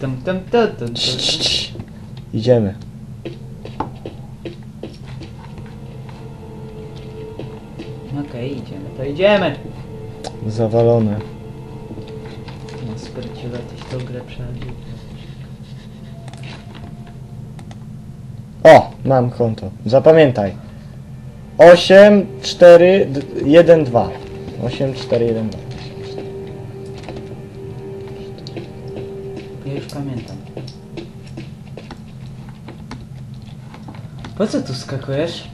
Tam, tam, tam, tam, tam. Cii, cii, cii. Idziemy. Okej, idziemy, to idziemy. Zawalone. No, spryciła tyś tą grę przechodził. O, mam konto. Zapamiętaj. 8, 4, 1, 2. 8, 4, 1, 2. pamiętam. Po co tu skakujesz?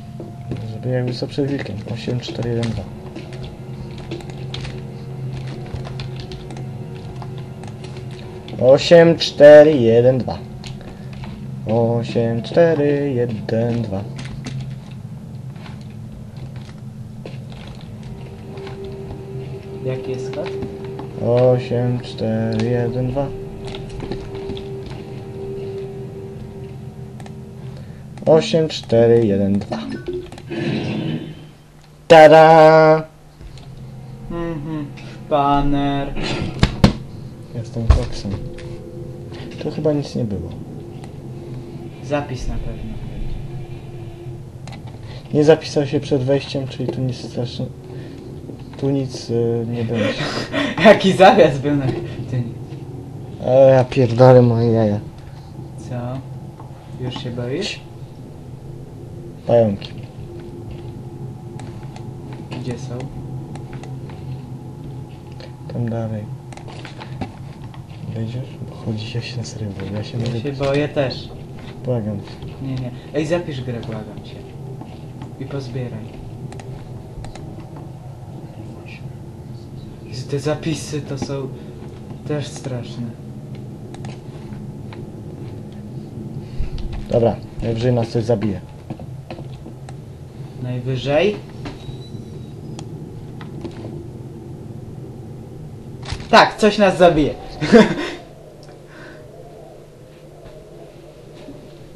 Jakby co przed wilkiem. 8, 4, 1, 2. Osiem, cztery, jeden, dwa. Osiem, cztery, jeden, dwa. Jaki jest kod? Osiem, cztery, jeden, dwa. Osiem, cztery, jeden, dwa. Tada! Mhm, baner. Jestem koksem. Tu chyba nic nie było. Zapis na pewno. Nie zapisał się przed wejściem, czyli tu nic strasznie... Tu nic y, nie będzie. Jaki zawias był na... Ty, Ale ja pierdolę moje jaja. co? Już się boisz? Pająki. Gdzie są? Tam dalej. Wejdziesz? Bo chodzi jak się boję. Ja się Ja się boję też. Błagam cię. Nie, nie. Ej, zapisz grę, błagam cię. I pozbieraj. Jezu, Te zapisy to są też straszne. Dobra, najwyżej nas coś zabije. Najwyżej. Tak, coś nas zabije.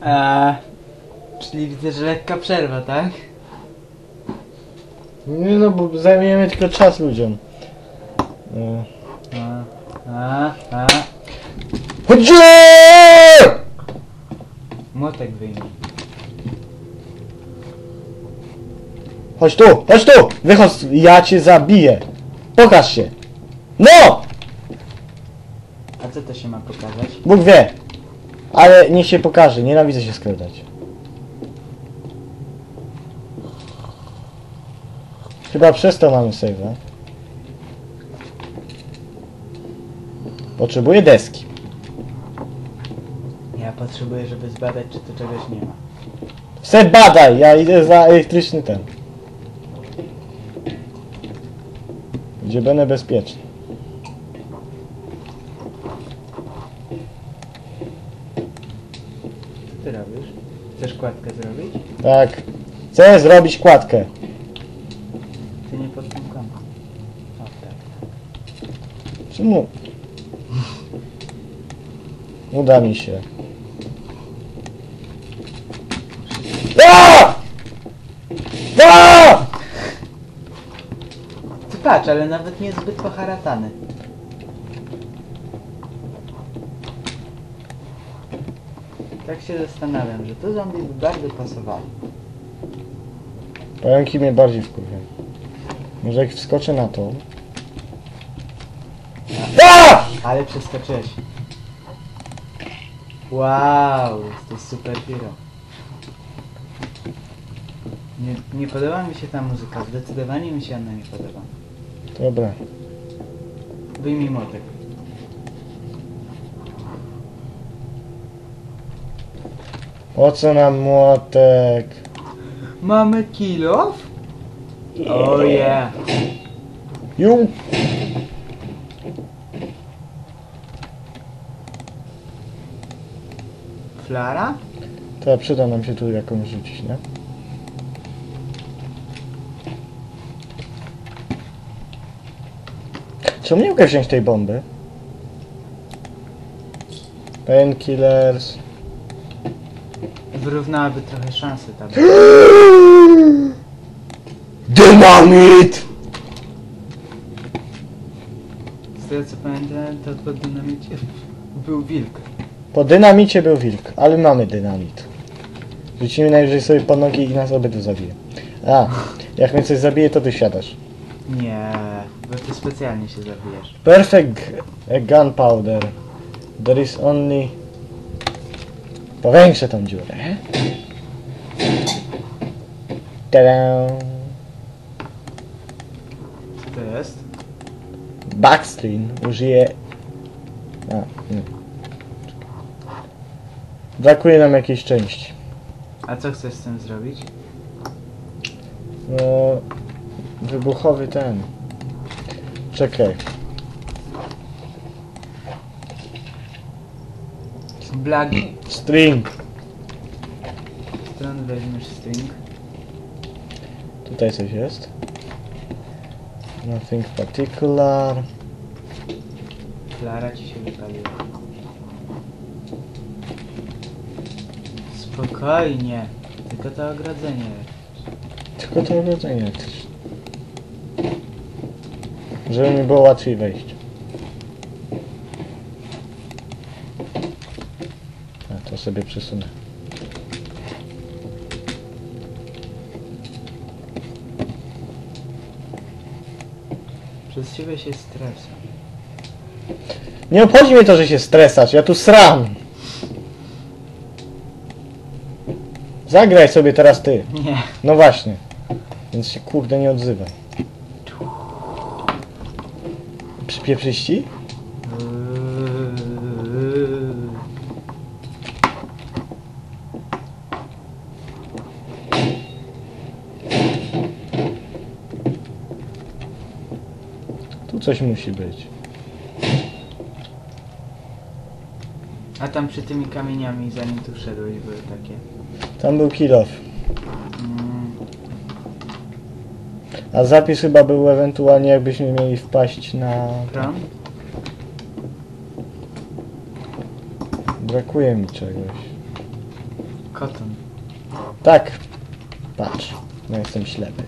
Eee, czyli widzę, że lekka przerwa, tak? Nie no, bo zajmujemy tylko czas ludziom. E, A, a, a. Chodźcie! Młotek wyjmij. Chodź tu, chodź tu! Wychodź, ja cię zabiję. Pokaż się. No! A co to się ma pokazać? Bóg wie. Ale niech się pokaże, nienawidzę się skradać. Chyba przez to mamy save'a. Potrzebuję deski. Ja potrzebuję, żeby zbadać, czy tu czegoś nie ma. Se badaj, ja idę za elektryczny ten. Gdzie będę bezpieczny. Co ty robisz? Chcesz kładkę zrobić? Tak. Chcę zrobić kładkę. Ty nie pod tym kątem. O, tak. Czemu? Uda mi się. A! A! Patrz, ale nawet nie zbyt poharatany. Tak się zastanawiam, że to zombie by bardzo pasowało. Pająki mnie bardziej wkurwiają. Może jak wskoczę na to. A! Ale przeskoczyłeś. Wow, jesteś super hero. Nie, nie podoba mi się ta muzyka, zdecydowanie mi się ona nie podoba. Dobra. Wyjmij młotek. Po co nam młotek? Mamy kilof? Oh yeah. Ju! Flara? To przyda nam się tu jakąś rzucić, nie? Czemu nie mogę wziąć tej bomby? Painkillers. Wyrównałaby trochę szanse tam. Dynamit! Z tego co pamiętam, to pod dynamicie był wilk. Po dynamicie był wilk, ale mamy dynamit. Rzucimy najwyżej sobie po nogi i nas obydwu zabije. A, jak mnie coś zabije, to ty siadasz. Nie, bo ty specjalnie się zabijesz. Perfect gunpowder. There is only... Powiększę tą dziurę. Tada! Co to jest? Backstream użyje... A, nie. Brakuje nam jakiejś części. A co chcesz z tym zrobić? No... Wybuchowy ten. Czekaj. Black String. stron weźmiesz string. Tutaj coś jest. Nothing particular. Klara ci się wypaliła. Spokojnie. Tylko to ogrodzenie. Tylko to ogrodzenie. Żeby mi było łatwiej wejść. A to sobie przesunę. Przez ciebie się stresem. Nie obchodzi mnie to, że się stresać, ja tu sram. Zagraj sobie teraz ty. Nie. No właśnie. Więc się kurde nie odzywaj. Przypieprzyści? Yy. Tu coś musi być. A tam przy tymi kamieniami, zanim tu wszedłeś, były takie. Tam był kill off. Mm, A zapis chyba był ewentualnie jakbyśmy mieli wpaść na... Kron? Brakuje mi czegoś. Koton. Tak. Patrz. No jestem ślepy.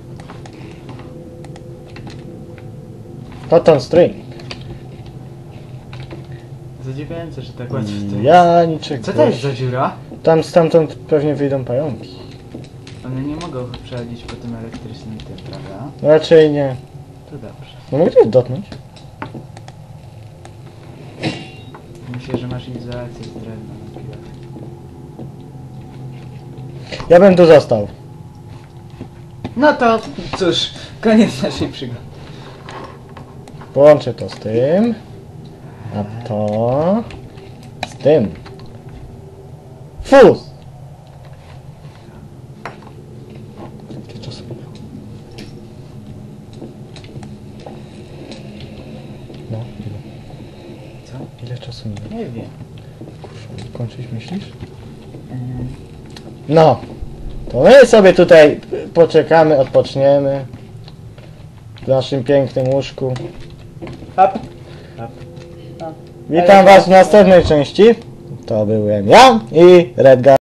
Cotton string. Zadziwiające, że tak łatwo to jest. Ja niczego. Co to jest za dziura? Tam stamtąd pewnie wyjdą pająki. One nie mogą przechodzić po tym elektrycznym tym, prawda? Raczej nie. To dobrze. No mogę cię dotknąć? Myślę, że masz izolację z drewna na piłach. Ja bym tu został. No to cóż, koniec naszej przygody. Połączę to z tym. A to... Z tym. Fus! Myślisz? No, to my sobie tutaj poczekamy, odpoczniemy w naszym pięknym łóżku. Hop. Hop. Witam Was w następnej części. To byłem ja i Redgar.